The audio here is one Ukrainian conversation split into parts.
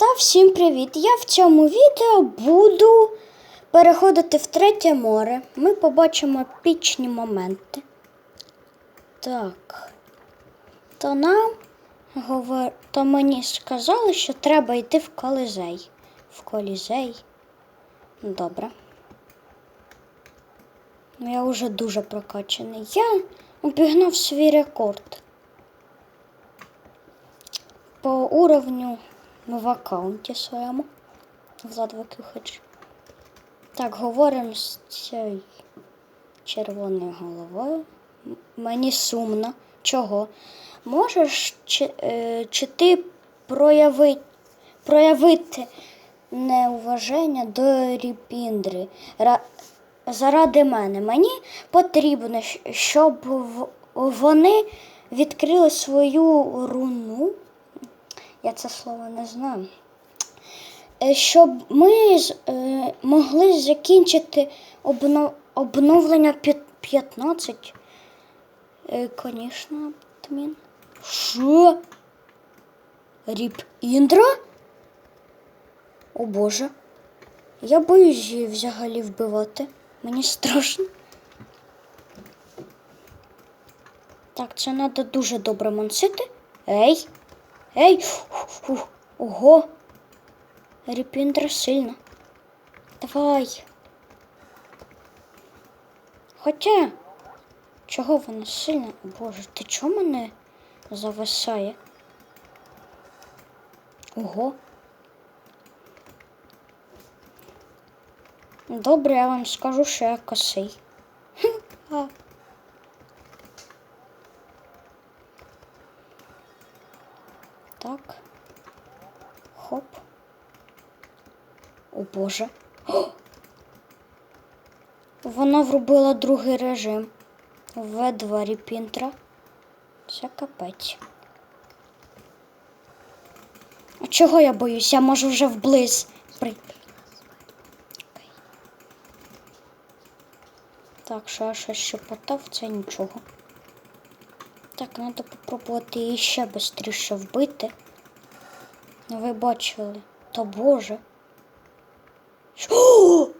Та всім привіт! Я в цьому відео буду переходити в третє море. Ми побачимо епічні моменти. Так. То нам говор... то мені сказали, що треба йти в колізей. В колізей. Добре. Я вже дуже прокачаний. Я обігнав свій рекорд по уровню в аккаунті своєму. Влад Вакюхач. Так, говоримо з цією червоною головою. Мені сумно. Чого? Можеш чи, е, чи ти прояви, проявити неуваження до Ріпіндри Ра- заради мене? Мені потрібно, щоб вони відкрили свою руну. Я це слово не знаю. Е, Щоб ми е, могли закінчити обновлення 15. Е, Звісно, адмін. Що? Ріп Індра? О Боже. Я боюсь її взагалі вбивати. Мені страшно. Так, це треба дуже добре мансити. Ей! Ей! Ого! Ріпіндра сильно. Давай. Хоча, чого вона сильна? Боже, ти чого мене зависає? Ого. Добре, я вам скажу, що я косий. А. Так. Хоп. О Боже. О! Вона врубила другий режим. В2 репінтра. Це капець. А чого я боюсь? Я можу вже вблизь прийти. Окей. Так, що я щось щепотав, це нічого. Так, треба попробувати її ще швидше вбити. Ви бачили. Та Боже.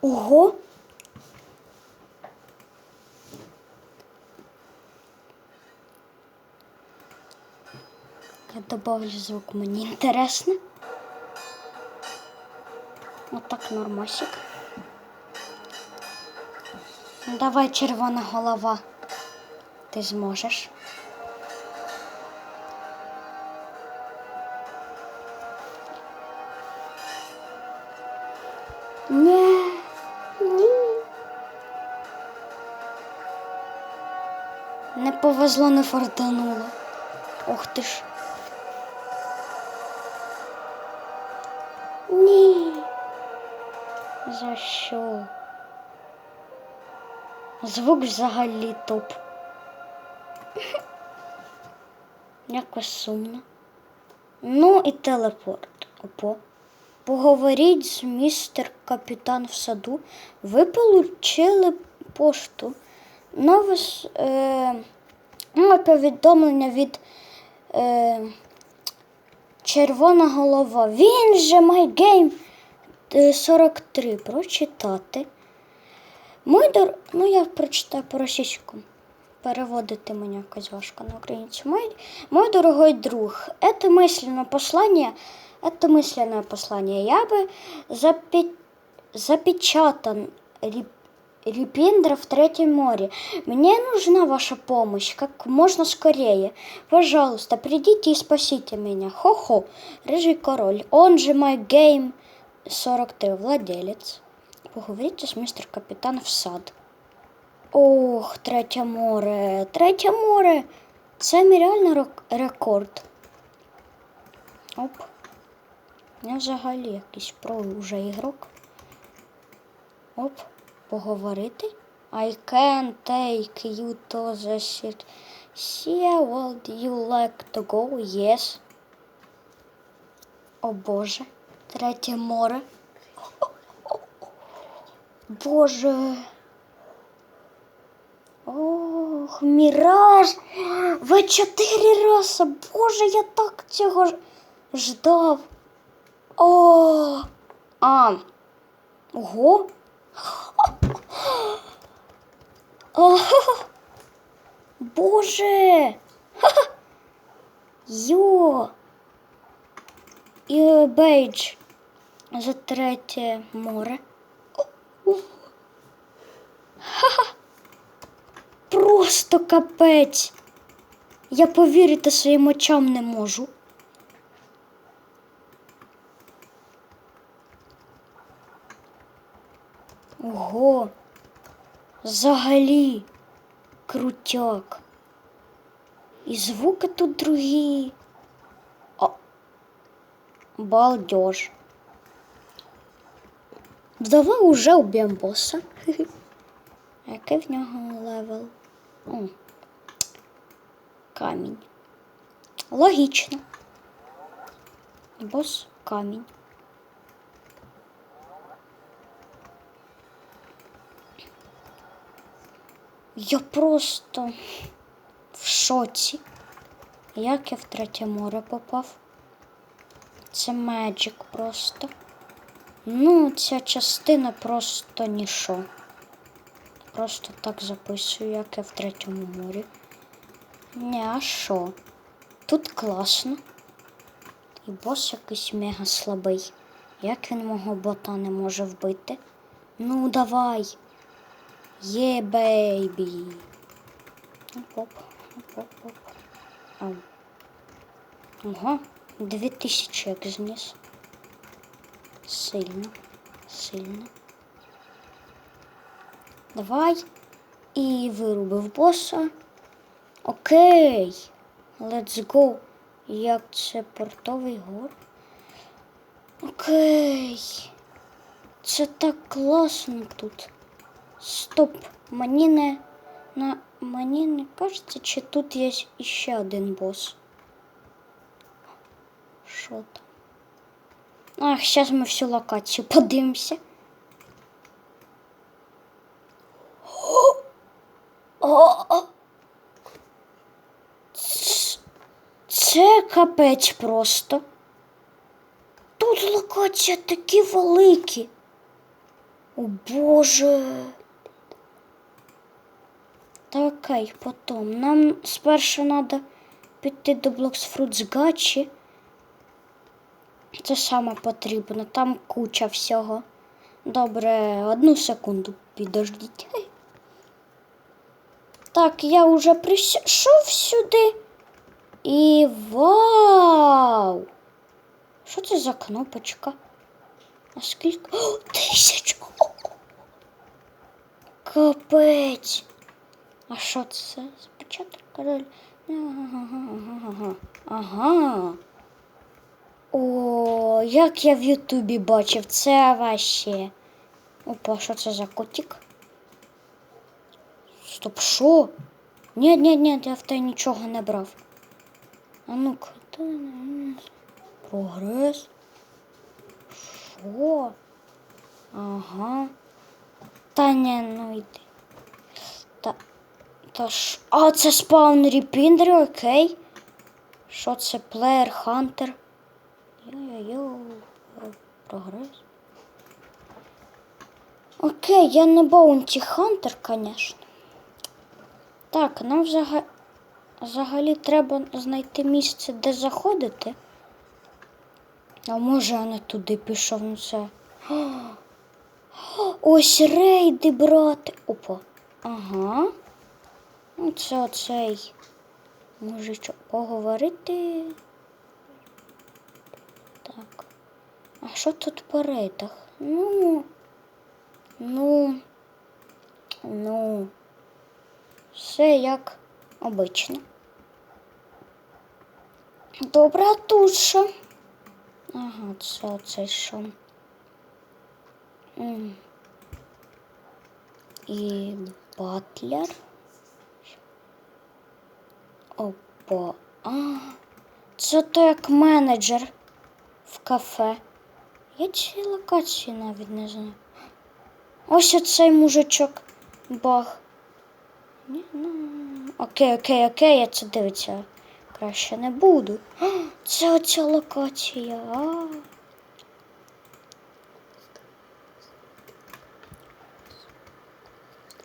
Ого. Я добавлю звук, мені інтересно. Отак нормасик. Ну, давай, червона голова. Ти зможеш. Ні. Ні. Не повезло, не фартануло. Ох ти ж. Ні. За що? Звук взагалі топ. Якось сумно. Ну і телепорт. Опо. Поговоріть з містер капітан в саду. Ви получили пошту. Нове, е, повідомлення від е, Червона голова. Він же MyGame е, 43. Прочитати. Мой дор... Ну, я прочитаю по-російському. Переводити мені якось важко на українцю. Мой, мой дорогой друг, это мысленное послание, это мысленное послание. Я бы запи... запечатан реп... Репиндра в Третьем море. Мне нужна ваша помощь как можно скорее. Пожалуйста, придите и спасите меня. Хо-хо, рыжий король. Он же мой гейм 43, владелец. Поговорите з містер капітан в сад. Ох, третє море, третє море. Це мій реально рок- рекорд. Оп. Я взагалі якийсь про вже ігрок. Оп, поговорити. I can take you to the city. Sea, would you like to go? Yes. О Боже, третє море. Боже. Ох, міраж! В чотири рази! Боже, я так цього ждав. О! А. Ого! Боже! Йо! І бейдж за третє море. Ха-ха! Просто капець. Я повірити своїм очам не можу. Ого, взагалі крутяк. І звуки тут другі. О, балдеж. Давай уже уб'ємо боса. Який в нього левел? О, камінь. Логічно. Бос камінь. Я просто в шоці. Як я в третє море попав? Це меджик просто. Ну, ця частина просто нішо. Просто так записую, як я в третьому морі. Не, а що? Тут класно. І бос якийсь мега слабий. Як він мого бота не може вбити? Ну, давай. Є бейбі. Оп, оп, оп, оп. Ау. Ого, дві тисячі як зніс. Сильно, сильно. Давай. І вирубив боса. Окей. Let's go. Як це портовий гор? Окей. Це так класно тут. Стоп. Мені не на мені не кажеться, чи тут є ще один бос. Що там? Ах, зараз ми всю локацію подивимося. Це капець просто. Тут локація такі великі. О Боже. Та окей, потім. Нам спершу треба піти до Fruits Гачі. Це саме потрібно. Там куча всього. Добре, одну секунду підождіть. Так, я вже прийшов сюди. І вау! Що це за кнопочка? А скільки? О, тисяч! О! Капець! А що це? Спочатку король. Ага. ага. О, як я в Ютубі бачив, це ваще. Опа, що це за котик? Стоп, що? Ні, ні, ні, я в те нічого не брав. А ну-ка. Прогрес. Що? Ага. Та ні, ну йди. Та, та ж. А, це спаун репіндер, окей. Що це плеєр хантер? Йо-йо-йо. Прогрес. Окей, я не баунті хантер, звісно. Так, нам взагалі, взагалі треба знайти місце, де заходити. А може я не туди пішов, ну це. Ось рейди брати. Опа. Ага. Ну, це оцей. Мужичок поговорити. Так. А що тут по рейдах? Ну. Ну. Ну. Все як обично. Добре, а тут що? Ага, це оцей що. І батлер. Опа. А, це то як менеджер в кафе. Я ці локації навіть не знаю. Ось оцей мужичок баг. Ні, ну. Окей, окей, окей, я це дивитися. Краще не буду. А, Це оця локація. А.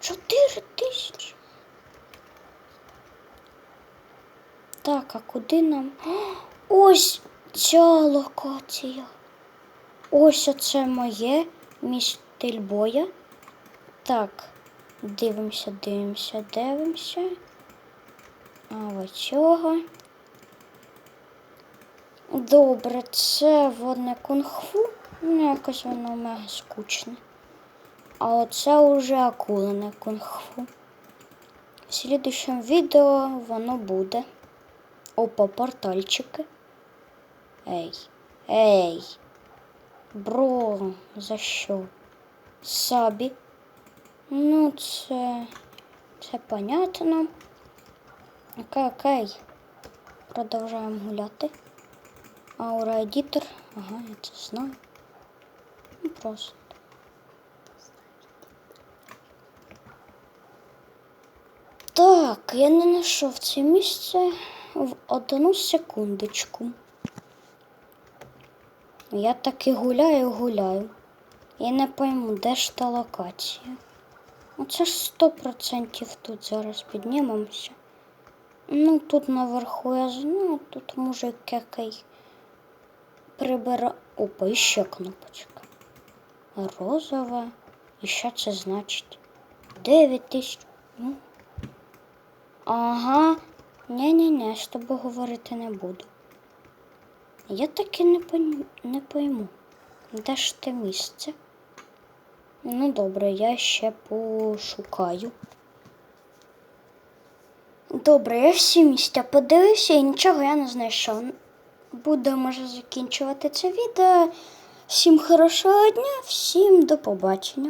Чотири тисячі. Так, а куди нам? Ось ця локація. Ось оце моє мій стиль боя. Так, дивимося, дивимося, дивимося. А ось цього. Добре, це водне кунг-фу. Ну, якось воно мега скучне. А оце уже акулене кунг-фу. В слідущому відео воно буде. Опа, портальчики. Ей, ей. Бро, за що? Сабі. Ну, це. Це понятно. Окей, окей. Продовжуємо гуляти. Аура едітор. Ага, я це знаю. Ну, просто. Так, я не знайшов це місце в одну секундочку. Я таки гуляю, гуляю. І не пойму, де ж та локація. Ну це ж сто процентів тут зараз піднімемося. Ну, тут наверху я знаю, тут мужик який прибира. Опа, і ще кнопочка. Розова. І що це значить? 9 тисяч. Ну. Ага. Ні-ні-ні, з тобою говорити не буду. Я таки не, пон... не пойму. Де ж те місце? Ну, добре, я ще пошукаю. Добре, я всі місця подивився і нічого я не знайшов. Будемо вже закінчувати це відео. Всім хорошого дня, всім до побачення.